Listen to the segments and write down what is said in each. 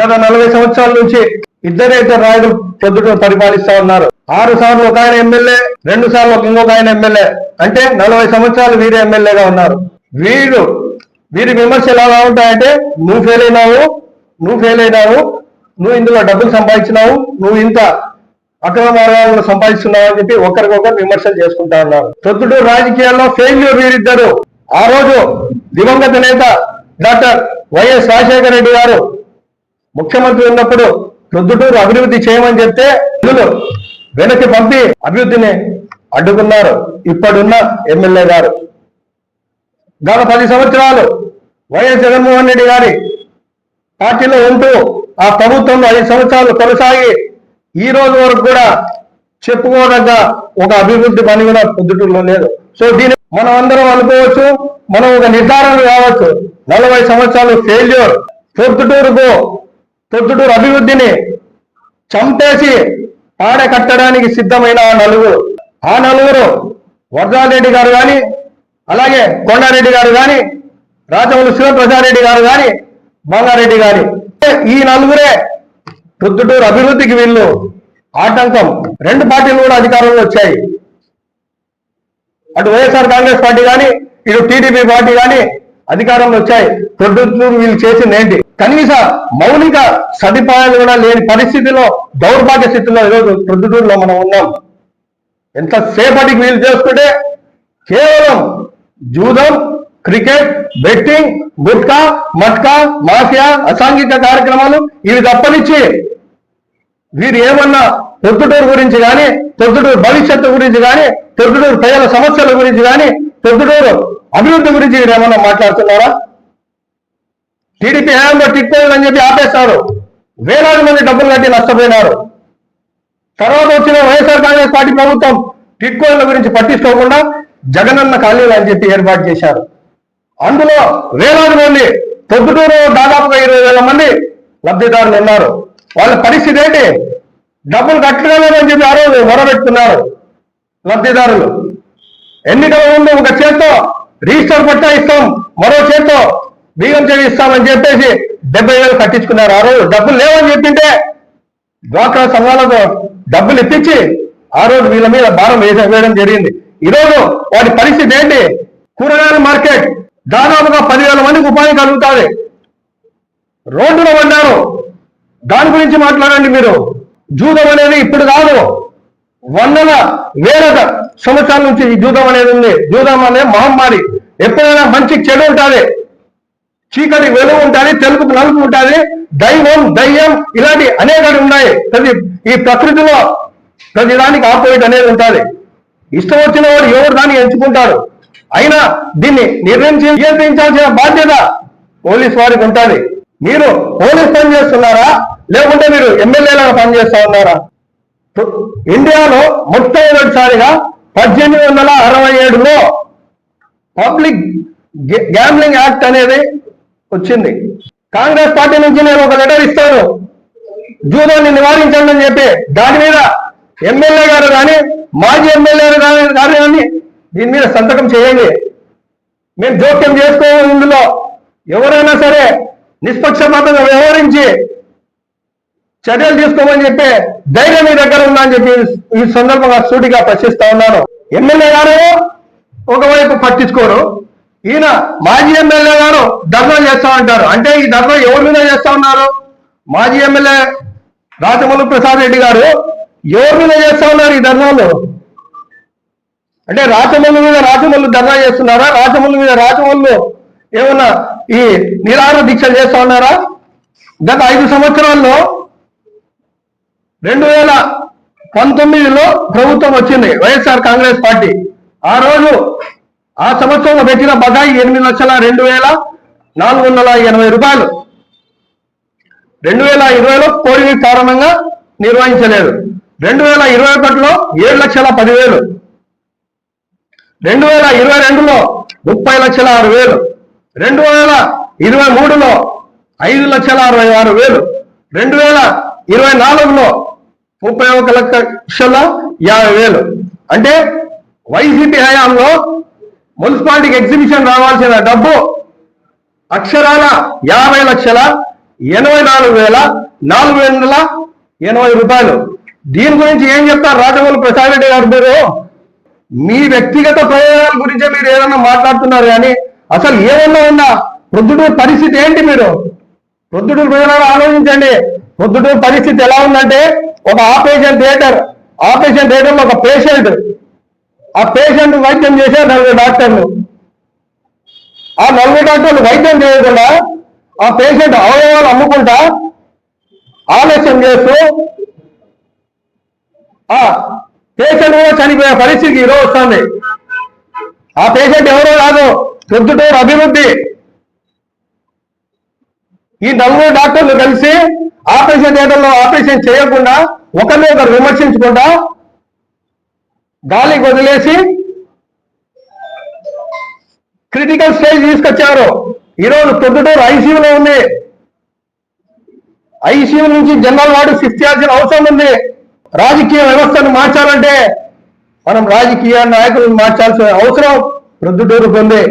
గత నలభై సంవత్సరాల నుంచి ఇద్దరే ఇద్దరు రాయుడు పొద్దుట పరిపాలిస్తా ఉన్నారు. ఆరు సార్లు ఒక ఆయన ఎమ్మెల్యే రెండు సార్లు ఒక ఇంకొక ఆయన ఎమ్మెల్యే. అంటే నలభై సంవత్సరాలు వీరు ఎమ్మెల్యేగా ఉన్నారు. వీరు వీరి విమర్శలు ఎలా ఉంటాయంటే నువ్వు ఫెయిల్ అయినావు నువ్వు ఫెయిల్ అయినావు నువ్వు ఇందులో డబ్బులు సంపాదించినావు నువ్వు ఇంత అక్రమ మార్గాలను సంపాదిస్తున్నావు అని చెప్పి ఒకరికొకరు విమర్శలు చేసుకుంటా ఉన్నారు. ప్రొద్దుటూరు రాజకీయాల్లో ఫెయిల్యూర్ వీరిద్దరు. ఆ రోజు దివంగత నేత డాక్టర్ వైఎస్ రాజశేఖర రెడ్డి గారు ముఖ్యమంత్రి ఉన్నప్పుడు ప్రొద్దుటూరు అభివృద్ధి చేయమని చెప్తే నిధులు వెనక్కి పంపి అభివృద్ధిని అడ్డుకున్నారు. ఇప్పుడున్న ఎమ్మెల్యే గారు. గత పది సంవత్సరాలు వైఎస్ జగన్మోహన్ రెడ్డి గారి పార్టీలో ఉంటూ ఆ ప్రభుత్వంలో ఐదు సంవత్సరాలు కొనసాగి ఈ రోజు వరకు కూడా చెప్పుకోదగ్గ ఒక అభివృద్ధి పని కూడా పొద్దుటూరులో లేదు. సో దీన్ని మనం అందరం అనుకోవచ్చు మనం ఒక నిర్ధారణ కావచ్చు. నలభై సంవత్సరాలు ఫెయిల్యూర్ పొద్దుటూరుకు తొద్దుటూరు అభివృద్ధిని చంపేసి పాడ కట్టడానికి సిద్ధమైన ఆ నలుగురు. ఆ నలుగురు వరదారెడ్డి గారు కానీ అలాగే కొండారెడ్డి గారు కానీ రాజమౌళి శివప్రసాద్ రెడ్డి గారు కానీ బంగారెడ్డి గారి ఈ నలుగురే ప్రొద్దుటూరు అభివృద్ధికి వీళ్ళు ఆటంకం. రెండు పార్టీలు కూడా అధికారంలో వచ్చాయి. అటు వైఎస్ఆర్ కాంగ్రెస్ పార్టీ కానీ ఇటు టీడీపీ పార్టీ కానీ అధికారంలో వచ్చాయి. ప్రొద్దుటూరు వీళ్ళు చేసింది ఏంటి? కనీస మౌలిక సదుపాయాలు కూడా లేని పరిస్థితిలో దౌర్భాగ్య స్థితిలో ఈరోజు ప్రొద్దుటూరులో మనం ఉన్నాం. ఎంతసేపటికి వీలు చేసుకుంటే కేవలం జూదం cricket betting gutka matka mafia అసాంఘిక కార్యక్రమాలు ఇవి తప్పనిచ్చి వీరు ఏమన్నా పొద్దుటూరు గురించి కానీ పొద్దుటూరు భవిష్యత్తు గురించి కానీ పొద్దుటూరు ప్రజల సమస్యల గురించి కానీ పొద్దుటూరు అభివృద్ధి గురించి వీరు ఏమన్నా మాట్లాడుతున్నారా? టీడీపీ హయాంలో టిక్కోలు అని చెప్పి ఆపేస్తారు వేలాది మంది డబ్బులు కట్టి నష్టపోయినారు. తర్వాత వచ్చిన వైఎస్ఆర్ కాంగ్రెస్ పార్టీ ప్రభుత్వం టిట్కోయిల గురించి పట్టించుకోకుండా జగనన్న ఖాళీలు అని చెప్పి ఏర్పాటు చేశారు. అందులో వేలాది మంది పొద్దుటూరు దాదాపుగా ఇరవై వేల మంది లబ్ధిదారులు ఉన్నారు. వాళ్ళ పరిస్థితి ఏంటి? డబ్బులు కట్టలేదని చెప్పి ఆ రోజు మొరబెట్టుకున్నారు లబ్ధిదారులు. ఎన్నికల ముందు ఒక చేత్తో రిజిస్టర్ పట్టా ఇస్తాం మరో చేత్తో బియ్యం చేయిస్తామని ఇస్తామని చెప్పేసి డెబ్బై వేలు కట్టించుకున్నారు. ఆ రోజు డబ్బులు లేవని చెప్పింటే డ్వాక్రా సంఘాలకు డబ్బులు ఇప్పించి ఆ రోజు వీళ్ళ మీద భారం వేయడం జరిగింది. ఈరోజు వాటి పరిస్థితి ఏంటి? కూరగాయల మార్కెట్ దాదాపుగా పదివేల మందికి ఉపాధి కలుగుతుంది. రోడ్డులో ఉన్నారు దాని గురించి మాట్లాడండి మీరు. జూదం అనేది ఇప్పుడు కాదు వందల వేల సంవత్సరాల నుంచి ఈ జూదం అనేది ఉంది. జూదం అనే మహమ్మారి ఎప్పుడైనా మంచి చెడు ఉంటుంది. చీకటి వెలుగు ఉంటుంది తెలుపు నలుపు ఉంటుంది దైవం దయ్యం ఇలాంటి అనేకటి ఉన్నాయి. ప్రతి ఈ ప్రకృతిలో ప్రతి దానికి ఆపోజిట్ అనేది ఉంటుంది ఇష్టం వచ్చిన వాడు ఎవరు దాన్ని ఎంచుకుంటారు? అయినా దీన్ని నిర్ణయించి నియంత్రించాల్సిన బాధ్యత పోలీస్ వారికి ఉంటుంది మీరు పోలీస్ పని చేస్తున్నారా? లేకుంటే మీరు ఎమ్మెల్యేలాగా పనిచేస్తా ఉన్నారా? ఇండియాలో మొట్టమొదటిసారిగా పద్దెనిమిది వందల అరవై ఏడులో పబ్లిక్ గ్యాంబ్లింగ్ యాక్ట్ అనేది వచ్చింది. కాంగ్రెస్ పార్టీ నుంచి నేను ఒక లెటర్ ఇస్తాను. జూదాన్ని నివారించండి అని చెప్పి దాని మీద ఎమ్మెల్యే గారు కానీ మాజీ ఎమ్మెల్యే గారు కానీ దీని మీద సంతకం చేయండి. మేము జోక్యం చేసుకోవాలి ఇందులో. ఎవరైనా సరే నిష్పక్షపాతంగా వ్యవహరించి చర్యలు తీసుకోమని చెప్పి ధైర్యం మీ దగ్గర ఉందా అని చెప్పి ఈ సందర్భంగా సూటిగా ప్రశ్నిస్తా ఉన్నాను. ఎమ్మెల్యే గారు ఒకవైపు పట్టించుకోరు. ఈయన మాజీ ఎమ్మెల్యే గారు ధర్నా చేస్తా ఉంటారు. అంటే ఈ ధర్నా ఎవరి మీద చేస్తా ఉన్నారు? మాజీ ఎమ్మెల్యే రాజమౌళి ప్రసాద్ రెడ్డి గారు ఎవరి మీద చేస్తా ఉన్నారు ఈ ధర్నాలు? అంటే రాజమౌళి మీద రాజమౌళి ధర్నా చేస్తున్నారా? రాజమౌళి మీద రాజమౌళి ఏమన్నా ఈ నిరాహార దీక్షలు చేస్తా ఉన్నారా? గత ఐదు సంవత్సరాల్లో రెండు వేల పంతొమ్మిదిలో ప్రభుత్వం వచ్చింది. YSR Congress party. ఆ రోజు ఆ సంవత్సరంలో పెట్టిన బకాయి ఎనిమిది లక్షల రెండు వేల నాలుగు వందల ఎనభై రూపాయలు. రెండు వేల ఇరవైలో కోవిడ్ కారణంగా నిర్వహించలేదు. రెండు వేల ఇరవై ఒకటిలో ఏడు లక్షల పదివేలు. రెండు వేల ఇరవై రెండులో ముప్పై లక్షల ఆరు వేలు. రెండు వేల ఇరవై మూడులో ఐదు లక్షల అరవై ఆరు వేలు. రెండు వేల ఇరవై నాలుగులో ముప్పై ఒక లక్షల యాభై వేలు. అంటే వైసీపీ హయాంలో మున్సిపాలిటీకి ఎగ్జిబిషన్ రావాల్సిన డబ్బు అక్షరాల యాభై లక్షల ఎనభై నాలుగు వేల నాలుగు వందల ఎనభై రూపాయలు. దీని గురించి ఏం చెప్తారు రాజమౌళి ప్రసాద్ రెడ్డి గారు మీరు? మీ వ్యక్తిగత ప్రయోజనాల గురించే మీరు ఏదన్నా మాట్లాడుతున్నారు కానీ అసలు ఏమన్నా ఉన్నా ప్రొద్దుటూరు పరిస్థితి ఏంటి మీరు? ప్రొద్దుటూరు ప్రజలను ఆలోచించండి. ప్రొద్దుటూరు పరిస్థితి ఎలా ఉందంటే ఒక ఆపరేషన్ థియేటర్ ఆపరేషన్ థియేటర్లో ఒక పేషెంట్ ఆ పేషెంట్ వైద్యం చేసే నలుగురు డాక్టర్లు. ఆ నలుగురు డాక్టర్లు వైద్యం చేయకుండా ఆ పేషెంట్ అవయవాలు అమ్ముకుంటా ఆలస్యం చేస్తూ ఆ పేషెంట్ కూడా చనిపోయే పరిస్థితి ఈరోజు వస్తుంది. ఆ పేషెంట్ ఎవరో కాదు ప్రొద్దుటూరు అభివృద్ధి. ఈ నలుగురు డాక్టర్లు కలిసి ఆపరేషన్ థియేటర్లో ఆపరేషన్ చేయకుండా ఒకరిని ఒకరు విమర్శించకుండా గాలికి వదిలేసి క్రిటికల్ స్టేజ్ తీసుకొచ్చారు. ఈరోజు ప్రొద్దుటూరు ఐసీయూలో ఉంది. ఐసీయూ నుంచి జనరల్ వార్డు షిఫ్ట్ చేయాల్సిన అవసరం ఉంది. రాజకీయ వ్యవస్థను మార్చాలంటే మనం రాజకీయ నాయకులను మార్చాల్సిన అవసరం ప్రొద్దుటూరు ఉంది.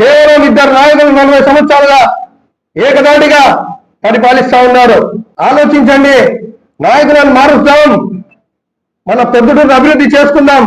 కేవలం ఇద్దరు నాయకులు నలభై సంవత్సరాలుగా ఏకదాటిగా పరిపాలిస్తా ఉన్నారు. ఆలోచించండి. నాయకులను మారుస్తాం. మన పొద్దుటూరు అభివృద్ధి చేసుకుందాం.